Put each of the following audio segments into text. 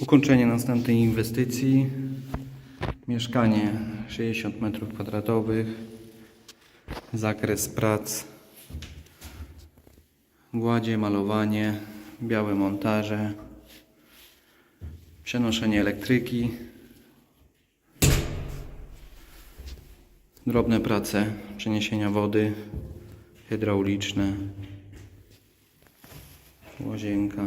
Ukończenie następnej inwestycji. Mieszkanie 60 m2. Zakres prac. Gładzie, malowanie, białe montaże. Przenoszenie elektryki. Drobne prace przeniesienia wody hydrauliczne. Łazienka.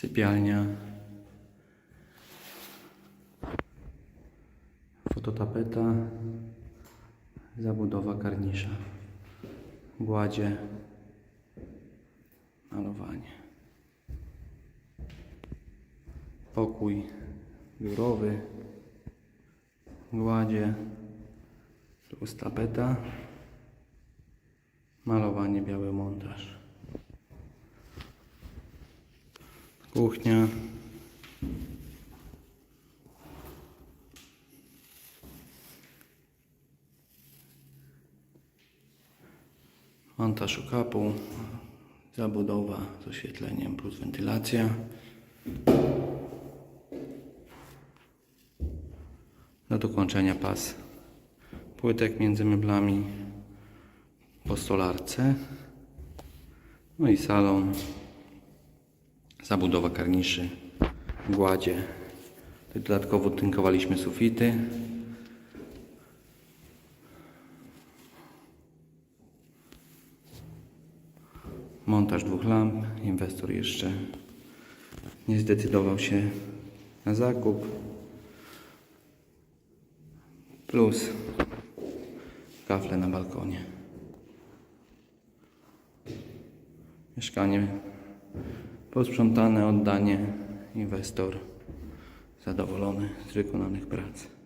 Sypialnia. Fototapeta. Zabudowa karnisza. Gładzie. Malowanie. Pokój biurowy. Gładzie. Plus tapeta. Malowanie, biały montaż. Kuchnia. Montaż okapu. Zabudowa z oświetleniem plus wentylacja. Do dokończenia pas płytek między meblami po stolarce. No i salon. Zabudowa karniszy, gładzie. Dodatkowo tynkowaliśmy sufity. Montaż dwóch lamp. Inwestor jeszcze nie zdecydował się na zakup. Plus kafle na balkonie. Mieszkanie posprzątane, oddanie. Inwestor zadowolony z wykonanych prac.